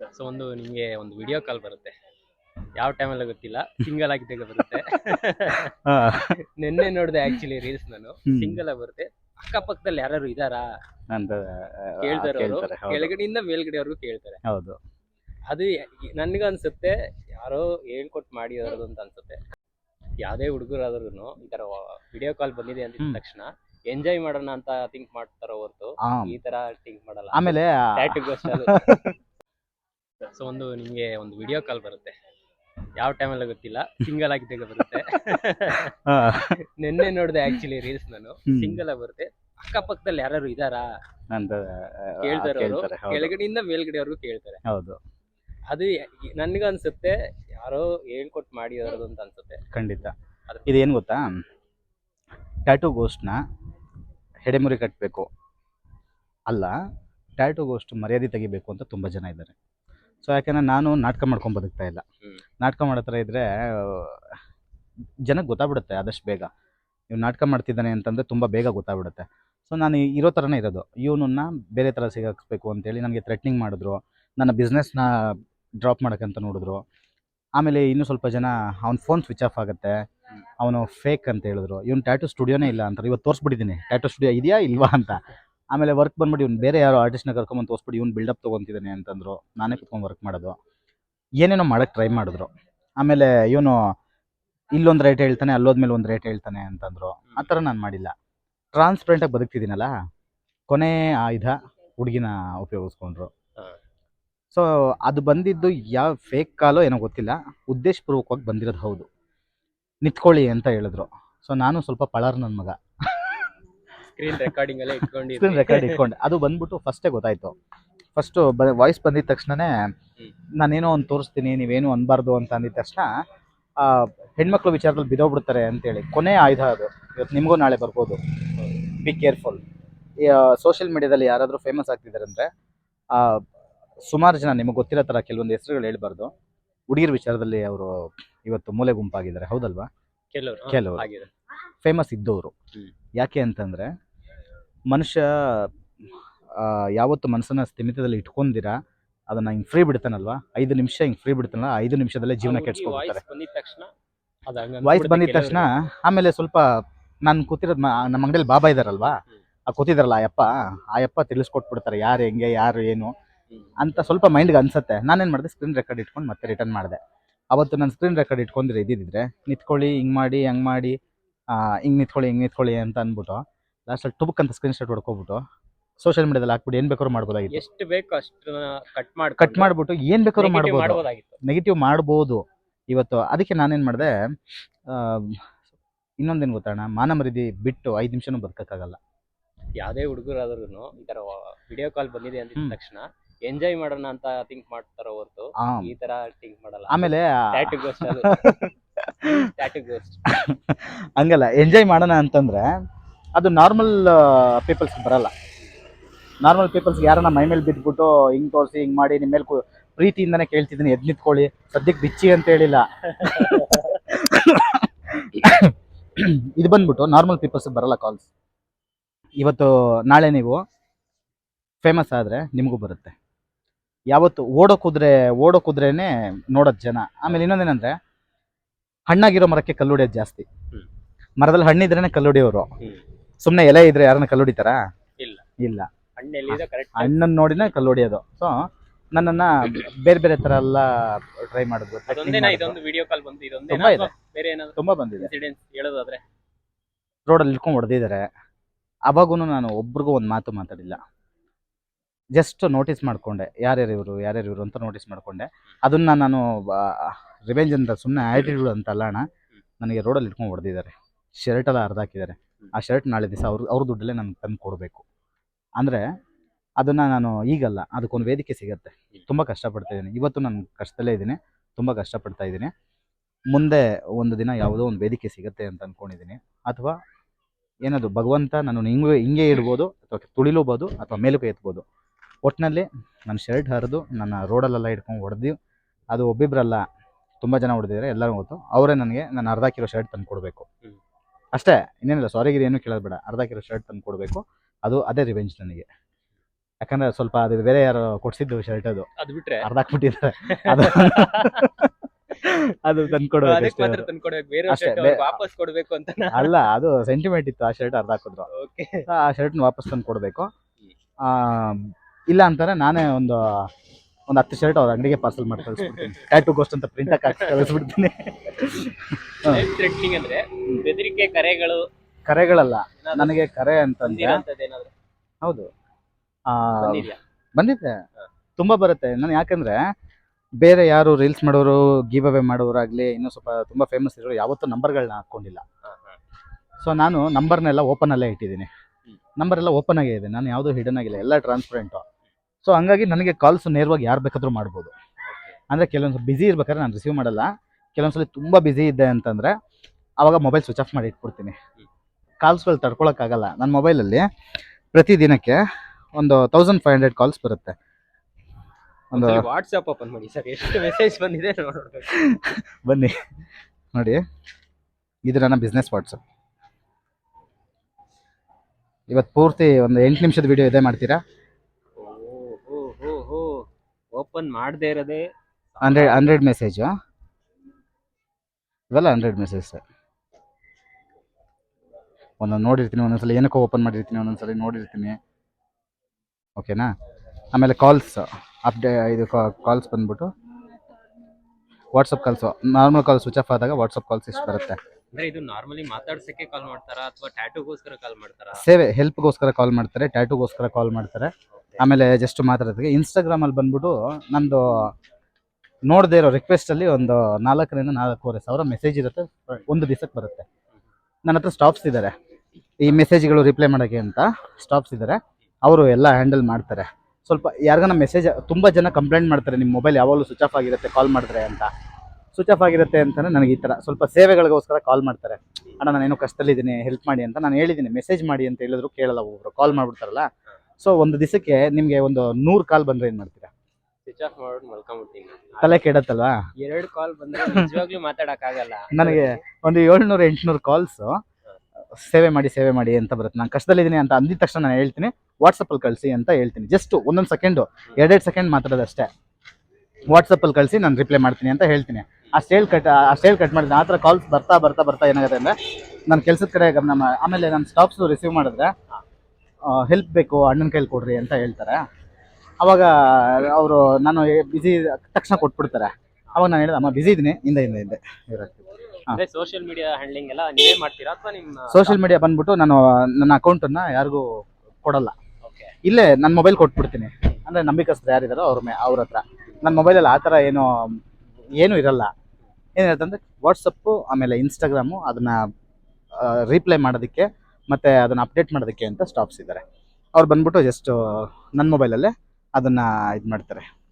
So ಒಂದು ನಿಮಗೆ ಒಂದು ವಿಡಿಯೋ ಕಾಲ್ ಬರುತ್ತೆ. ಯಾವ ಟೈಮಲ್ಲಿ ಗೊತ್ತಿಲ್ಲ. ಸಿಂಗಲ್ ಆಗಿದ್ದಾಗ ಬರುತ್ತೆ. ನಿನ್ನೆ ನೋಡಿದೆ ಆಕ್ಚುಲಿ ರೀಲ್ಸ್ ನಾನು. ಸಿಂಗಲ್ ಆಗಿ ಬರುತ್ತೆ. ಅಕ್ಕಪಕ್ಕದಲ್ಲಿ ಯಾರು ಇದಾರಾ? ಅಂತ ಕೇಳ್ತಾರೆ ಅವರು. ಕೆಳಗಡೆಯಿಂದ ಮೇಲ್ಗಡೆವರೆಗೂ ಕೇಳ್ತಾರೆ. ಹೌದು. ಅದು ನನಗ ಅನ್ಸುತ್ತೆ ಯಾರೋ ಹೇಳ್ಕೊಟ್ ಮಾಡಿರೋದು ಅಂತ ಅನ್ಸುತ್ತೆ. ಯಾವ್ದೇ ಹುಡುಗರಾದ್ರೂ ಈ ತರ ವಿಡಿಯೋ ಕಾಲ್ ಬಂದಿದೆ ಅಂದಿದ ಹ್ಮ್. ತಕ್ಷಣ ಎಂಜಾಯ್ ಮಾಡೋಣ ಅಂತ ಥಿಂಕ್ ಮಾಡ್ತಾರೋ ಹೊರತು ಈ ತರ ಥಿಂಕ್ ಮಾಡಲ್ಲ. ಆಮೇಲೆ ಸೊ ಒಂದು ನಿಮಗೆ ಒಂದು ವಿಡಿಯೋ ಕಾಲ್ ಬರುತ್ತೆ. ಯಾವ ಟೈಮಲ್ಲಿ ಗೊತ್ತಿಲ್ಲ. ಸಿಂಗಲ್ ಆಗಿದ್ದಾಗ ಬರುತ್ತೆ. ನಿನ್ನೆ ನೋಡಿದೆ ಆಕ್ಚುಲಿ ರೀಲ್ಸ್ ನಾನು. ಸಿಂಗಲ್ ಆಗಿ ಬರುತ್ತೆ. ಅಕ್ಕಪಕ್ಕದಲ್ಲಿ ಯಾರು ಇದಾರಾ? ಅಂತ ಕೇಳ್ತಾರೆ ಅವರು. ಕೆಳಗಡೆಯಿಂದ ಮೇಲ್ಗಡೆವರೆಗೂ ಕೇಳ್ತಾರೆ. ಹೌದು. ಅದು ನನಗ ಅನ್ಸುತ್ತೆ ಯಾರೋ ಹೇಳ್ಕೊಟ್ ಮಾಡಿರೋದು ಅಂತ ಅನ್ಸುತ್ತೆ. ಖಂಡಿತ. ಇದೇನು ಗೊತ್ತಾ? ಟ್ಯಾಟೂ ಗೋಸ್ಟ್ನ ಹೆಡೆಮುರಿ ಕಟ್ಟಬೇಕು ಅಲ್ಲ ಟ್ಯಾಟೂ ಗೋಸ್ಟ್ ಮರ್ಯಾದೆ ತೆಗಿಬೇಕು ಅಂತ ತುಂಬ ಜನ ಇದ್ದಾರೆ. ಸೊ ಯಾಕೆಂದ್ರೆ ನಾನು ನಾಟಕ ಮಾಡ್ಕೊಂಡು ಬದುಕ್ತಾ ಇಲ್ಲ. ನಾಟಕ ಮಾಡೋ ಥರ ಇದ್ದರೆ ಜನಕ್ಕೆ ಗೊತ್ತಾಗ್ಬಿಡುತ್ತೆ ಆದಷ್ಟು ಬೇಗ. ಇವ್ನು ನಾಟಕ ಮಾಡ್ತಿದ್ದಾನೆ ಅಂತಂದರೆ ತುಂಬ ಬೇಗ ಗೊತ್ತಾಗ್ಬಿಡುತ್ತೆ. ಸೊ ನಾನು ಇರೋ ಥರನೇ ಇರೋದು. ಇವನನ್ನ ಬೇರೆ ಥರ ಸಿಗಾಕ್ಸ್ಬೇಕು ಅಂತೇಳಿ ನನಗೆ ಥ್ರೆಟ್ನಿಂಗ್ ಮಾಡಿದ್ರು. ನನ್ನ ಬಿಸ್ನೆಸ್ನ ಡ್ರಾಪ್ ಮಾಡೋಕ್ಕಂತ ನೋಡಿದ್ರು. ಆಮೇಲೆ ಇನ್ನೂ ಸ್ವಲ್ಪ ಜನ ಅವ್ನ ಫೋನ್ ಸ್ವಿಚ್ ಆಫ್ ಆಗುತ್ತೆ. ಅವನು ಫೇಕ್ ಅಂತ ಹೇಳಿದ್ರು. ಇವ್ನು ಟ್ಯಾಟೂ ಸ್ಟುಡಿಯೋನೇ ಇಲ್ಲ ಅಂತಾರೆ. ಇವತ್ತು ತೋರಿಸ್ಬಿಟ್ಟಿದ್ದೀನಿ. ಟ್ಯಾಟೂ ಸ್ಟುಡಿಯೋ ಇದೆಯಾ ಇಲ್ವಾ ಅಂತ. ಆಮೇಲೆ ವರ್ಕ್ ಬಂದ್ಬಿಟ್ಟು ಇವ್ನು ಬೇರೆ ಯಾರೋ ಆರ್ಟಿಸ್ಟ್ನ ಕರ್ಕೊಂಬಂದು ತೋರಿಸ್ಬಿಟ್ಟು ಇವ್ನು ಬಿಲ್ಡಪ್ ತೊಗೊತಿದ್ದಾನೆ ಅಂತಂದ್ರು. ನಾನೇ ಕುತ್ಕೊಂಡು ವರ್ಕ್ ಮಾಡೋದು. ಏನೇನೋ ಮಾಡೋಕ್ಕೆ ಟ್ರೈ ಮಾಡಿದ್ರು. ಆಮೇಲೆ ಇವನು ಇಲ್ಲೊಂದು ರೇಟ್ ಹೇಳ್ತಾನೆ ಅಲ್ಲೋದ್ಮೇಲೆ ಒಂದು ರೇಟ್ ಹೇಳ್ತಾನೆ ಅಂತಂದ್ರು. ಆ ಥರ ನಾನು ಮಾಡಿಲ್ಲ. ಟ್ರಾನ್ಸ್ಪರೆಂಟಾಗಿ ಬದುಕ್ತಿದ್ದೀನಲ್ಲ? ಕೊನೆ ಆಯುಧ ಹುಡುಗಿನ ಉಪಯೋಗಿಸ್ಕೊಂಡ್ರು. ಸೊ ಅದು ಬಂದಿದ್ದು ಯಾವ ಫೇಕ್ ಕಾಲೋ ಏನೋ ಗೊತ್ತಿಲ್ಲ. ಉದ್ದೇಶಪೂರ್ವಕವಾಗಿ ಬಂದಿರೋದು ಹೌದು. ನಿಂತ್ಕೊಳ್ಳಿ ಅಂತ ಹೇಳಿದ್ರು. ಸೊ ನಾನು ಸ್ವಲ್ಪ ಪಳರ್ ನನ್ನ ಮಗ. ಸ್ಕ್ರೀನ್ ರೆಕಾರ್ಡಿಂಗ್ ಅಲ್ಲೇ ಇಟ್ಕೊಂಡಿದ್ವಿ. ಸ್ಕ್ರೀನ್ ರೆಕಾರ್ಡ್ ಇಟ್ಕೊಂಡು. ಅದು ಬಂದ್ಬಿಟ್ಟು ಫಸ್ಟೇ ಗೊತ್ತಾಯ್ತು. ಫಸ್ಟು ಬ ವಾಯ್ಸ್ ಬಂದಿದ ತಕ್ಷಣನೇ ನಾನೇನೋ ಒಂದು ತೋರಿಸ್ತೀನಿ ನೀವೇನು ಅನ್ಬಾರ್ದು ಅಂತ ಅಂದಿದ ತಕ್ಷಣ ಹೆಣ್ಮಕ್ಳು ವಿಚಾರದಲ್ಲಿ ಬಿದೋಗ್ಬಿಡ್ತಾರೆ ಅಂತೇಳಿ. ಕೊನೆ ಆಯುಧ ಅದು. ಇವತ್ತು ನಿಮಗೂ ನಾಳೆ ಬರ್ಬೋದು. ಬಿ ಕೇರ್ಫುಲ್ ಸೋಷಿಯಲ್ ಮೀಡಿಯಾದಲ್ಲಿ ಯಾರಾದರೂ ಫೇಮಸ್ ಆಗ್ತಿದ್ದಾರೆ ಅಂದರೆ ಸುಮಾರು ಜನ ನಿಮಗೆ ಗೊತ್ತಿರೋ ಥರ ಕೆಲವೊಂದು ಹೆಸರುಗಳು ಹೇಳ್ಬಾರ್ದು. ಹುಡುಗಿರ ವಿಚಾರದಲ್ಲಿ ಅವರು ಇವತ್ತು ಮೂಲೆ ಗುಂಪಾಗಿದ್ದಾರೆ. ಹೌದಲ್ವಾ? ಕೆಲವರು ಕೆಲವರು. ಫೇಮಸ್ ಇದ್ದವರು. ಯಾಕೆ ಅಂತಂದರೆ ಮನುಷ್ಯ ಯಾವತ್ತು ಮನಸ್ಸನ್ನು ಸ್ಥಿಮಿತದಲ್ಲಿ ಇಟ್ಕೊಂಡಿರ ಅದನ್ನ ಹಿಂಗೆ ಫ್ರೀ ಬಿಡ್ತಾನಲ್ವಾ? ಐದು ನಿಮಿಷ ಹಿಂಗೆ ಫ್ರೀ ಬಿಡ್ತಾನಲ್ಲ ಐದು ನಿಮಿಷದಲ್ಲೇ ಜೀವನ ಕೆಡ್ಸ್ಕೊಬಿಡ್ತಾರೆ ವಾಯ್ಸ್ ಬಂದಿದ ತಕ್ಷಣ ಆಮೇಲೆ ಸ್ವಲ್ಪ ನಾನು ಕೂತಿರೋದು ನಮ್ಮ ಅಂಗಡಿಯಲ್ಲಿ ಬಾಬಾ ಇದಾರಲ್ವಾ. ಆ ಕೂತಿದಾರಲ್ಲ ಆ ಆಯಪ್ಪ ತಿಳಿಸ್ಕೊಟ್ಬಿಡ್ತಾರೆ ಯಾರು ಹೆಂಗೆ ಯಾರು ಏನು? ಅಂತ ಸ್ವಲ್ಪ ಮೈಂಡ್ಗೆ ಅನ್ಸುತ್ತೆ. ನಾನೇನು ಮಾಡಿದೆ ಸ್ಕ್ರೀನ್ ರೆಕಾರ್ಡ್ ಇಟ್ಕೊಂಡು ಮತ್ತೆ ರಿಟರ್ನ್ ಮಾಡಿದೆ. ಅವತ್ತು ನಾನು ಸ್ಕ್ರೀನ್ ರೆಕಾರ್ಡ್ ಇಟ್ಕೊಂಡಿರೋ ಇದ್ದಿದ್ರೆ ನಿಂತ್ಕೊಳ್ಳಿ ಹಿಂಗೆ ಮಾಡಿ ಹಂಗೆ ಮಾಡಿ ಹಿಂಗೆ ನಿತ್ಕೊಳ್ಳಿ ಹಿಂಗೆ ನಿತ್ಕೊಳ್ಳಿ ಅಂತ ಅಂದ್ಬಿಟ್ಟು ಲಾಸ್ಟಲ್ಲಿ ಟುಬುಕ್ ಅಂತ ಸ್ಕ್ರೀನ್ ಶಾಟ್ ಹೊಡ್ಕೊಬಿಟ್ಟು ಸೋಷಿಯಲ್ ಮೀಡಿಯಾದಲ್ಲಿ ಹಾಕ್ಬಿಟ್ಟು ಏನು ಬೇಕಾದ್ರೂ ಮಾಡ್ಬೋದಾಗಿತ್ತು. ಎಷ್ಟು ಬೇಕು ಅಷ್ಟು ಕಟ್ ಮಾಡಿ ಕಟ್ ಮಾಡ್ಬಿಟ್ಟು ಏನು ಬೇಕಾದ್ರೂ ಮಾಡ್ಬೋದು. ನೆಗೆಟಿವ್ ಮಾಡ್ಬೋದು. ಇವತ್ತು ಅದಕ್ಕೆ ನಾನೇನು ಮಾಡಿದೆ ಇನ್ನೊಂದೇನು ಗೊತ್ತಣ್ಣ ಮಾನ ಮರಿದಿ ಬಿಟ್ಟು ಐದು ನಿಮಿಷನೂ ಬದುಕಕ್ಕಾಗಲ್ಲ. ಯಾವುದೇ ಹುಡುಗರಾದ್ರೂ ಈ ಥರ ವಿಡಿಯೋ ಕಾಲ್ ಬಂದಿದೆ ಅಂದಿದ ಹ್ಮ್. ತಕ್ಷಣ ಎಂಜಾಯ್ ಮಾಡೋಣ ಅಂತ ಥಿಂಕ್ ಮಾಡ್ತಾರೋ ಹೊರತು ಈ ತರ ಥಿಂಕ್ ಮಾಡಲ್ಲ. ಆಮೇಲೆ ಅದು. ಹಂಗಲ್ಲ ಎಂಜಾಯ್ ಮಾಡೋಣ ಅಂತಂದ್ರೆ ಅದು ನಾರ್ಮಲ್ ಪೀಪಲ್ಸ್ಗೆ ಬರಲ್ಲ. ನಾರ್ಮಲ್ ಪೀಪಲ್ಸ್ಗೆ ಯಾರನ್ನ ಮೈ ಮೇಲೆ ಬಿದ್ದುಬಿಟ್ಟು ಹಿಂಗೆ ತೋರಿಸಿ ಹಿಂಗೆ ಮಾಡಿ ನಿಮ್ಮ ಮೇಲೆ ಪ್ರೀತಿಯಿಂದನೇ ಕೇಳ್ತಿದ್ದೀನಿ ಎದ್ ನಿಂತ್ಕೊಳ್ಳಿ. ಸದ್ಯಕ್ಕೆ ಬಿಚ್ಚಿ ಅಂತ ಹೇಳಿಲ್ಲ. ಇದು ಬಂದ್ಬಿಟ್ಟು ನಾರ್ಮಲ್ ಪೀಪಲ್ಸ್ಗೆ ಬರಲ್ಲ ಕಾಲ್ಸ್ ಇವತ್ತು ನಾಳೆ ನೀವು ಫೇಮಸ್ ಆದರೆ ನಿಮಗೂ ಬರುತ್ತೆ. ಯಾವತ್ತು ಓಡೋ ಕುದುರೆ ಓಡೋ ಕುದುರೆನೇ ನೋಡೋದು ಜನ. ಆಮೇಲೆ ಇನ್ನೊಂದೇನಂದ್ರೆ ಹಣ್ಣಾಗಿರೋ ಮರಕ್ಕೆ ಕಲ್ಲುಡಿಯೋದು ಜಾಸ್ತಿ. ಮರದಲ್ಲಿ ಹಣ್ಣಿದ್ರೇನೆ ಕಲ್ಲು ಹೊಡಿಯೋರು ಹ್ಮ್. ಸುಮ್ಮನೆ ಎಲೆ ಇದ್ರೆ ಯಾರನ್ನ ಕಲ್ಲು ಹೊಡಿತಾರಾ ಇಲ್ಲ. ಇಲ್ಲ ಹಣ್ಣನ್ನ ನೋಡಿನೇ ಕಲ್ಲು ಹೊಡಿಯೋದು ಸೊ ನನ್ನನ್ನ ಬೇರೆ ಬೇರೆ ತರ ಎಲ್ಲ ಟ್ರೈ ಮಾಡಿದ್ರು ಅದೊಂದೇನಾ? ಇದೊಂದು ವಿಡಿಯೋ ಕಾಲ್ ಬಂದು ಇದೊಂದೇ ತುಂಬಾ ಇದೆ. ಬೇರೆ ಏನಾದ್ರು ತುಂಬಾ ಬಂದಿದೆ. ಹೇಳೋದಾದ್ರೆ? ರೋಡಲ್ಲಿ ಇಟ್ಕೊಂಡು ಹೊಡೆದಿದ್ದಾರೆ ಅವಾಗೂ ನಾನು ಒಬ್ರಿಗೂ ಒಂದು ಮಾತು ಮಾತಾಡಿಲ್ಲ. ಜಸ್ಟ್ ನೋಟಿಸ್ ಮಾಡ್ಕೊಂಡೆ. ಯಾರ್ಯಾರು ಇವರು ಯಾರ್ಯಾರು ಇವರು ಅಂತ ನೋಟಿಸ್ ಮಾಡ್ಕೊಂಡೆ. ಅದನ್ನ ನಾನು ರಿವೆಂಜ್ ಅಂತ ಸುಮ್ಮನೆ ಆಟಿಟ್ಯೂಡ್ ಅಂತ ಅಲ್ಲ ಅಣ್ಣ ನನಗೆ ರೋಡಲ್ಲಿ ಇಟ್ಕೊಂಡು ಹೊಡೆದಿದ್ದಾರೆ ಶರ್ಟ್ ಎಲ್ಲ ಅರ್ಧ ಹಾಕಿದ್ದಾರೆ ಆ ಶರ್ಟ್ ನಾಳೆ ದಿವಸ ಅವ್ರ ಅವ್ರ ದುಡ್ಡಲ್ಲೇ ನನಗೆ ತಂದು ಕೊಡಬೇಕು. ಅಂದರೆ ಅದನ್ನು ನಾನು ಈಗಲ್ಲ, ಅದಕ್ಕೊಂದು ವೇದಿಕೆ ಸಿಗುತ್ತೆ. ತುಂಬ ಕಷ್ಟಪಡ್ತಾ ಇದ್ದೀನಿ ಇವತ್ತು ನಾನು ಕಷ್ಟದಲ್ಲೇ ಇದ್ದೀನಿ, ತುಂಬ ಕಷ್ಟಪಡ್ತಾ ಇದ್ದೀನಿ. ಮುಂದೆ ಒಂದು ದಿನ ಯಾವುದೋ ಒಂದು ವೇದಿಕೆ ಸಿಗುತ್ತೆ ಅಂತ ಅಂದ್ಕೊಂಡಿದ್ದೀನಿ ಅಥವಾ ಏನದು, ಭಗವಂತ ನಾನು ಹಿಂಗೆ ಹಿಂಗೆ ಇಡ್ಬೋದು, ಅಥವಾ ತುಳಿಲೂಬೋದು, ಅಥವಾ ಮೇಲುಕೈ ಎತ್ಬೋದು. ಒಟ್ಟಿನಲ್ಲಿ ನನ್ನ ಶರ್ಟ್ ಹರಿದು, ನನ್ನ ರೋಡಲ್ಲೆಲ್ಲ ಇಟ್ಕೊಂಡು ಹೊಡೆದು, ಅದು ಒಬ್ಬಿಬ್ರಲ್ಲ ತುಂಬ ಜನ ಹೊಡೆದಿದ್ದಾರೆ ಎಲ್ಲರೂ ಗೊತ್ತು. ಅವರೇ ನನಗೆ, ನಾನು ಅರ್ಧ ಕಿಲೋ ಶರ್ಟ್ ತಂದು ಕೊಡಬೇಕು. ಅಷ್ಟೇ ಇನ್ನೇನಿಲ್ಲ ಸಾರಿಗಿರಿ ಏನು ಕೇಳೋದು ಬೇಡ. ಅರ್ಧ ಕಿರೋ ಶರ್ಟ್ ತಂದು ಕೊಡಬೇಕು. ಅದು ಅದೇ ರಿವೆಂಜ್ ನನಗೆ. ಯಾಕಂದ್ರೆ ಸ್ವಲ್ಪ ಅದು ಬೇರೆ ಯಾರು ಕೊಡ್ಸಿದ್ದು ಶರ್ಟ್ ಅದು. ಅದು ಬಿಟ್ರೆ? ಅರ್ಧ ಹಾಕ್ಬಿಟ್ಟಿದ್ದಾರೆ. ಅದು ಅದು ತಂದ್ಕೊಡು ಅದಕ್ಕೆ ಮಾತ್ರ ಬೇರೆ ಅಷ್ಟೇ, shirt ಬೇ- ವಾಪಸ್ ಕೊಡ್ಬೇಕು ಅಂತ ಅಲ್ಲ ಅದು ಸೆಂಟಿಮೆಂಟ್ ಇತ್ತು ಆ ಶರ್ಟ್ ಅರ್ಧ ಹಾಕಿದ್ರು. ಓಕೆ ಆ ಶರ್ಟ್ ವಾಪಸ್ ತಂದು ಕೊಡಬೇಕು. ಇಲ್ಲ ಅಂತಾರೆ ನಾನೇ ಒಂದು ಒಂದು ಹತ್ತು ಶರ್ಟ್ ಅವ್ರ ಅಂಗಡಿಗೆ ಪಾರ್ಸಲ್ ಮಾಡಿ ಕಳಿಸ್ಬಿಡ್ತೀನಿ. ಟ್ಯಾಟು ಗೋಸ್ಟ್ ಅಂತ ಪ್ರಿಂಟ್ ಹಾಕಿ ಕಳಿಸ್ಬಿಡ್ತೀನಿ. ಅಂದ್ರೆ ಬೆದರಿಕೆ ಕರೆಗಳು ಕರೆಗಳಲ್ಲ ನನಗೆ ಕರೆ ಅಂತಂದ್ರೆ ಹೌದು. ಬಂದಿದೆ. ತುಂಬಾ ಬರುತ್ತೆ. ನಾನು ಯಾಕಂದ್ರೆ ಬೇರೆ ಯಾರು ರೀಲ್ಸ್ ಮಾಡೋರು ಗೀವ್ ಅವೇ ಮಾಡೋರಾಗ್ಲಿ ಇನ್ನೂ ಸ್ವಲ್ಪ ತುಂಬಾ ಫೇಮಸ್ ಇರೋರು ಯಾವತ್ತೂ ನಂಬರ್ಗಳನ್ನ ಹಾಕೊಂಡಿಲ್ಲ. ಸೊ ನಾನು ನಂಬರ್ನೆಲ್ಲ ಓಪನ್ ಅಲ್ಲೇ ಇಟ್ಟಿದ್ದೀನಿ. ನಂಬರ್ ಎಲ್ಲ ಓಪನ್ ಆಗೇ ಇದೆ. ನಾನು ಯಾವುದೂ ಹಿಡನ್ ಆಗಿಲ್ಲ. ಎಲ್ಲ ಟ್ರಾನ್ಸ್ಪರೆಂಟು ಸೊ ಹಂಗಾಗಿ ನನಗೆ ಕಾಲ್ಸ್ ನೇರವಾಗಿ ಯಾರು ಬೇಕಾದರೂ ಮಾಡ್ಬೋದು. ಅಂದರೆ ಕೆಲವೊಂದು ಬಿಸಿ ಇರ್ಬೇಕಾದ್ರೆ ನಾನು ರಿಸೀವ್ ಮಾಡಲ್ಲ. ಕೆಲವೊಂದು ಸಲ ತುಂಬ ಬಿಸಿ ಇದ್ದೆ ಅಂತಂದರೆ ಆವಾಗ ಮೊಬೈಲ್ ಸ್ವಿಚ್ ಆಫ್ ಮಾಡಿ ಇಟ್ಬಿಡ್ತೀನಿ. ಕಾಲ್ಸ್ಗಳು ತಡ್ಕೊಳಕ್ಕಾಗಲ್ಲ. ನನ್ನ ಮೊಬೈಲಲ್ಲಿ ಪ್ರತಿ ದಿನಕ್ಕೆ ಒಂದು ತೌಸಂಡ್ ಫೈವ್ ಹಂಡ್ರೆಡ್ ಕಾಲ್ಸ್ ಬರುತ್ತೆ. ಒಂದು ವಾಟ್ಸಪ್ ಓಪನ್ ಮಾಡಿ. ಸರ್ ಎಷ್ಟು ಮೆಸೇಜ್ ಬಂದಿದೆ ಬನ್ನಿ. ನೋಡಿ. ಇದು ನನ್ನ ಬಿಸ್ನೆಸ್ ವಾಟ್ಸಪ್ ಇವತ್ತು ಪೂರ್ತಿ ಒಂದು ಎಂಟು ನಿಮಿಷದ ವಿಡಿಯೋ ಇದೇ ಮಾಡ್ತೀರಾ? ಓಪನ್ ಮಾಡದೇ ಇರೋದೇ ಹಂಡ್ರೆಡ್ ಹಂಡ್ರೆಡ್ ಮೆಸೇಜು ಇವೆಲ್ಲ ಹಂಡ್ರೆಡ್ ಮೆಸೇಜ್ ಒಂದೊಂದು ನೋಡಿರ್ತೀನಿ ಒಂದೊಂದ್ಸಲ ಏನಕ್ಕೋ ಓಪನ್ ಮಾಡಿರ್ತೀನಿ ಒಂದೊಂದ್ಸಲ ನೋಡಿರ್ತೀನಿ. ಓಕೆನಾ? ಆಮೇಲೆ ಕಾಲ್ಸ್ ಅಪ್ಡೇ ಇದು ಕಾಲ್ಸ್ ಬಂದ್ಬಿಟ್ಟು WhatsApp calls normal call switch off ಆದಾಗ ವಾಟ್ಸಪ್ ಕಾಲ್ಸ್ ಇಷ್ಟು ಬರುತ್ತೆ. ಅಂದ್ರೆ ಇದು ನಾರ್ಮಲಿ ಮಾತಾಡ್ಸಕ್ಕೆ ಕಾಲ್ ಮಾಡ್ತಾರಾ ಅಥವಾ ಟ್ಯಾಟೂಗೋಸ್ಕರ ಕಾಲ್ ಮಾಡ್ತಾರಾ? ಸೇವೆ ಹೆಲ್ಪ್ಗೋಸ್ಕರ ಕಾಲ್ ಮಾಡ್ತಾರೆ ಟ್ಯಾಟೂಗೋಸ್ಕರ ಕಾಲ್ ಮಾಡ್ತಾರೆ. ಆಮೇಲೆ ಜಸ್ಟ್ ಮಾತಾಡೋದಕ್ಕೆ ಇನ್ಸ್ಟಾಗ್ರಾಮಲ್ಲಿ ಬಂದ್ಬಿಟ್ಟು ನಂದು ನೋಡದೇ ಇರೋ ರಿಕ್ವೆಸ್ಟಲ್ಲಿ ಒಂದು ನಾಲ್ಕರಿಂದ ನಾಲ್ಕೂವರೆ ಸಾವಿರ ಮೆಸೇಜ್ ಇರುತ್ತೆ. ಒಂದು ದಿವಸಕ್ಕೆ ಬರುತ್ತೆ. ನನ್ನ ಹತ್ರ ಸ್ಟಾಪ್ಸ್ ಇದ್ದಾರೆ. ಈ ಮೆಸೇಜ್ಗಳು ರಿಪ್ಲೈ ಮಾಡೋಕ್ಕೆ ಅಂತ ಸ್ಟಾಪ್ಸ್ ಇದ್ದಾರೆ. ಅವರು ಎಲ್ಲ ಹ್ಯಾಂಡಲ್ ಮಾಡ್ತಾರೆ. ಸ್ವಲ್ಪ ಯಾರಿಗಾನ ಮೆಸೇಜ್ ತುಂಬ ಜನ ಕಂಪ್ಲೇಂಟ್ ಮಾಡ್ತಾರೆ ನಿಮ್ಮ ಮೊಬೈಲ್ ಯಾವಾಗಲೂ ಸ್ವಿಚ್ ಆಫ್ ಆಗಿರುತ್ತೆ ಕಾಲ್ ಮಾಡಿದ್ರೆ ಅಂತ. ಸ್ವಿಚ್ ಆಫ್ ಆಗಿರುತ್ತೆ ಅಂತಲೇ ನನಗೆ ಈ ಥರ ಸ್ವಲ್ಪ ಸೇವೆಗಳಿಗೋಸ್ಕರ ಕಾಲ್ ಮಾಡ್ತಾರೆ. ಅಣ್ಣ ನಾನು ಏನೋ ಕಷ್ಟದಲ್ಲಿದ್ದೀನಿ ಹೆಲ್ಪ್ ಮಾಡಿ ಅಂತ ನಾನು ಹೇಳಿದ್ದೀನಿ ಮೆಸೇಜ್ ಮಾಡಿ ಅಂತ ಹೇಳಿದ್ರು ಕೇಳಲ್ಲ ಒಬ್ಬರು ಕಾಲ್ ಮಾಡ್ಬಿಡ್ತಾರಲ್ಲ. ಸೊ ಒಂದು ದಿವಸಕ್ಕೆ ನಿಮಗೆ ಒಂದು ನೂರು ಕಾಲ್ ಬಂದ್ರೆ ಏನು ಮಾಡ್ತೀರಾ? ಸ್ವಿಚ್ ಆಫ್ ಮಾಡ್ಬಿಟ್ಟು ಮಲ್ಕೊಂಡ್ಬಿಡ್ತೀನಿ ತಲೆ ಕೆಡತ್ತಲ್ವಾ? ಎರಡು ಕಾಲ್ ಬಂದ್ರೆ ನಿಜವಾಗ್ಲೂ ಮಾತಾಡಕ್ ಆಗಲ್ಲ ನನಗೆ ಒಂದು ಏಳ್ನೂರು ಎಂಟುನೂರು ಕಾಲ್ಸ್ ಸೇವೆ ಮಾಡಿ ಸೇವೆ ಮಾಡಿ ಅಂತ ಬರುತ್ತೆ. ನಾನು ಕಷ್ಟದಲ್ಲಿದ್ದೀನಿ ಅಂತ ಅಂದಿದ ತಕ್ಷಣ ನಾನು ಹೇಳ್ತೀನಿ. ವಾಟ್ಸಪ್ಪಲ್ಲಿ ಕಳಿಸಿ ಅಂತ ಹೇಳ್ತೀನಿ. ಜಸ್ಟ್ ಒಂದೊಂದು ಸೆಕೆಂಡು ಎರಡೆರಡು ಸೆಕೆಂಡ್ ಮಾತಾಡೋದಷ್ಟೇ. ವಾಟ್ಸಪ್ಪಲ್ಲಿ ಕಳಿಸಿ ನಾನು ರಿಪ್ಲೈ ಮಾಡ್ತೀನಿ ಅಂತ ಹೇಳ್ತೀನಿ. ಆ ಸ್ಟೇಲ್ ಕಟ್ ಆ ಸ್ಟೇಲ್ ಕಟ್ ಮಾಡಿದ್ದೀನಿ ಆ ಥರ ಕಾಲ್ಸ್ ಬರ್ತಾ ಬರ್ತಾ ಬರ್ತಾ ಏನಾಗುತ್ತೆ ಅಂದರೆ ನನ್ನ ಕೆಲಸದ ಕಡೆ ಗಮನ ಆಮೇಲೆ ನನ್ನ ಸ್ಟಾಪ್ಸು ರಿಸೀವ್ ಮಾಡಿದ್ರೆ ಹೆಲ್ಪ್ ಬೇಕು ಅಣ್ಣನ ಕೈಲಿ ಕೊಡ್ರಿ ಅಂತ ಹೇಳ್ತಾರೆ. ಅವಾಗ ಅವರು ನಾನು ಬಿಸಿ ತಕ್ಷಣ ಕೊಟ್ಬಿಡ್ತಾರೆ. ಅವಾಗ ನಾನು ಹೇಳಿದೆ ಅಮ್ಮ ಬಿಸಿ ಇದ್ದೀನಿ ಹಿಂದೆ ಹಿಂದೆ ಹಿಂದೆ. ಅಂದ್ರೆ ಸೋಷಿಯಲ್ ಮೀಡಿಯಾ ಹ್ಯಾಂಡ್ಲಿಂಗ್ ಎಲ್ಲ ನೀವೇ ಮಾಡ್ತೀರಾ ಅಥವಾ ನಿಮ್ಮ ಸೋಷಿಯಲ್ ಮೀಡಿಯಾ ಬಂದ್ಬಿಟ್ಟು ನಾನು ನನ್ನ ಅಕೌಂಟನ್ನು ಯಾರಿಗೂ ಕೊಡಲ್ಲ. ಇಲ್ಲೇ ನನ್ನ ಮೊಬೈಲ್ ಕೊಟ್ಬಿಡ್ತೀನಿ. ಅಂದರೆ ನಂಬಿಕಸ್ತ್ರ ಯಾರಿದಾರೋ ಅವ್ರ ಮೇ ಅವ್ರ ಹತ್ರ. ನನ್ನ ಮೊಬೈಲಲ್ಲಿ ಆ ಥರ ಏನು ಏನೂ ಇರಲ್ಲ. ಏನಿರುತ್ತಂದ್ರೆ ವಾಟ್ಸಪ್ಪು ಆಮೇಲೆ ಇನ್ಸ್ಟಾಗ್ರಾಮು ಅದನ್ನು ರೀಪ್ಲೈ ಮಾಡೋದಕ್ಕೆ ಮತ್ತು ಅದನ್ನು ಅಪ್ಡೇಟ್ ಮಾಡೋದಕ್ಕೆ ಅಂತ ಸ್ಟಾಪ್ಸ್ ಇದ್ದಾರೆ. ಅವ್ರು ಬಂದ್ಬಿಟ್ಟು ಜಸ್ಟ್ ನನ್ನ ಮೊಬೈಲಲ್ಲೇ ಅದನ್ನು ಇದು ಮಾಡ್ತಾರೆ.